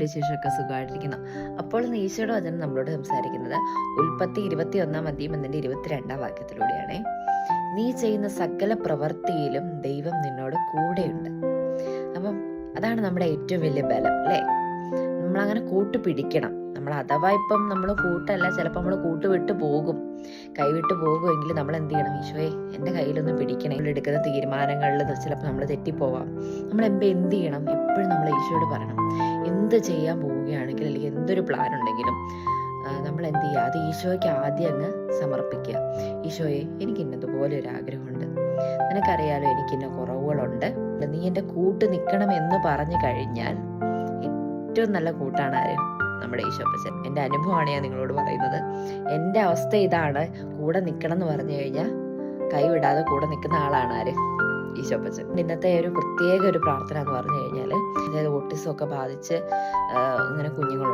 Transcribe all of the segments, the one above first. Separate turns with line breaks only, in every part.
എന്തുകൊണ്ട് വിശേഷമൊക്കെ സുഖമായിട്ടിരിക്കുന്നു. അപ്പോൾ ഇന്ന് ഈശോയുടെ വചനം നമ്മളോട് സംസാരിക്കുന്നത് ഉൽപ്പത്തി ഇരുപത്തി ഒന്നാം അധ്യയം എന്നതിന്റെ ഇരുപത്തിരണ്ടാം വാക്യത്തിലൂടെയാണ്. നീ ചെയ്യുന്ന സകല പ്രവൃത്തിയിലും ദൈവം നിന്നോട് കൂടെയുണ്ട്. അപ്പം അതാണ് നമ്മുടെ ഏറ്റവും വലിയ ബലം അല്ലേ? നമ്മളങ്ങനെ കൂട്ടുപിടിക്കണം നമ്മൾ അഥവാ ഇപ്പം നമ്മൾ കൂട്ടല്ല ചിലപ്പോൾ നമ്മൾ കൂട്ട് കൂട്ടുവിട്ട് പോകും. കൈവിട്ട് പോകുമെങ്കിൽ നമ്മൾ എന്ത് ചെയ്യണം? ഈശോയെ എന്റെ കയ്യിലൊന്ന് പിടിക്കണം. നമ്മൾ എടുക്കുന്ന തീരുമാനങ്ങളിൽ ചിലപ്പോൾ നമ്മൾ തെറ്റിപ്പോവാം. നമ്മൾ എന്ത് ചെയ്യണം? എപ്പോഴും നമ്മൾ ഈശോയോട് പറയണം. എന്ത് ചെയ്യാൻ പോവുകയാണെങ്കിൽ അല്ലെങ്കിൽ എന്തൊരു പ്ലാൻ ഉണ്ടെങ്കിലും നമ്മൾ എന്ത് ചെയ്യുക? അത് ഈശോയ്ക്ക് ആദ്യം അങ്ങ് സമർപ്പിക്കുക. ഈശോയെ എനിക്ക് ഇന്നതുപോലെ ഒരു ആഗ്രഹമുണ്ട്. നിനക്കറിയാലോ എനിക്ക് ഇന്ന കുറവുകളുണ്ട്. നീ എന്റെ കൂട്ട് നിൽക്കണം എന്ന് പറഞ്ഞു കഴിഞ്ഞാൽ ഏറ്റവും നല്ല കൂട്ടാണ് ആര്? നമ്മുടെ ഈശോപ്പച്ചൻ എന്റെ അനുഭവമാണ് ഞാൻ നിങ്ങളോട് പറയുന്നത്. എന്റെ അവസ്ഥ ഇതാണ്. കൂടെ നിൽക്കണം എന്ന് പറഞ്ഞു കഴിഞ്ഞാൽ കൈവിടാതെ കൂടെ നിൽക്കുന്ന ആളാണ് ആര്? ഈശോപ്പച്ചൻ ഇന്നത്തെ ഒരു പ്രത്യേക ഒരു പ്രാർത്ഥന എന്ന് പറഞ്ഞു കഴിഞ്ഞാൽ അതായത് ഓട്ടിസം ഒക്കെ ബാധിച്ച് ഇങ്ങനെ കുഞ്ഞുങ്ങളുണ്ട്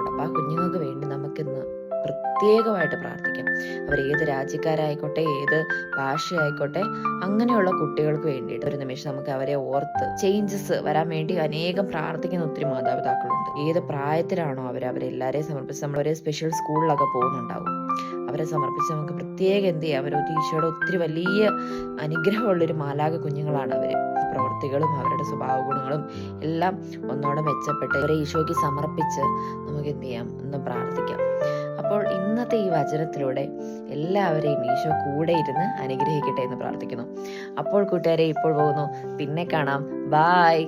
പ്രത്യേകമായിട്ട് പ്രാർത്ഥിക്കാം. അവർ ഏത് രാജ്യക്കാരായിക്കോട്ടെ ഏത് ഭാഷയായിക്കോട്ടെ അങ്ങനെയുള്ള കുട്ടികൾക്ക് വേണ്ടിയിട്ട് ഒരു നിമിഷം നമുക്ക് അവരെ ഓർത്ത് ചേഞ്ചസ് വരാൻ വേണ്ടി അനേകം പ്രാർത്ഥിക്കുന്ന ഒത്തിരി മാതാപിതാക്കളുണ്ട്. ഏത് പ്രായത്തിലാണോ അവർ അവരെല്ലാവരെയും സമർപ്പിച്ച് നമ്മൾ ഒരു സ്പെഷ്യൽ സ്കൂളിലൊക്കെ പോകുന്നുണ്ടാവും. അവരെ സമർപ്പിച്ച് നമുക്ക് പ്രത്യേകം എന്ത് ചെയ്യാം? അവർ ഈശോയുടെ ഒത്തിരി വലിയ അനുഗ്രഹമുള്ളൊരു മാലാക കുഞ്ഞുങ്ങളാണ് അവർ പ്രവൃത്തികളും അവരുടെ സ്വഭാവ ഗുണങ്ങളും എല്ലാം ഒന്നോടെ മെച്ചപ്പെട്ട് അവരെ ഈശോയ്ക്ക് സമർപ്പിച്ച് നമുക്ക് എന്ത് ചെയ്യാം? ഒന്ന് പ്രാർത്ഥിക്കാം. ഇന്നത്തെ ഈ വചനത്തിലൂടെ എല്ലാവരെയും ഈശോ കൂടെ ഇരുന്ന് അനുഗ്രഹിക്കട്ടെ എന്ന് പ്രാർത്ഥിക്കുന്നു. അപ്പോൾ കൂട്ടുകാരെ ഇപ്പോൾ പോകുന്നു. പിന്നെ കാണാം. ബായ്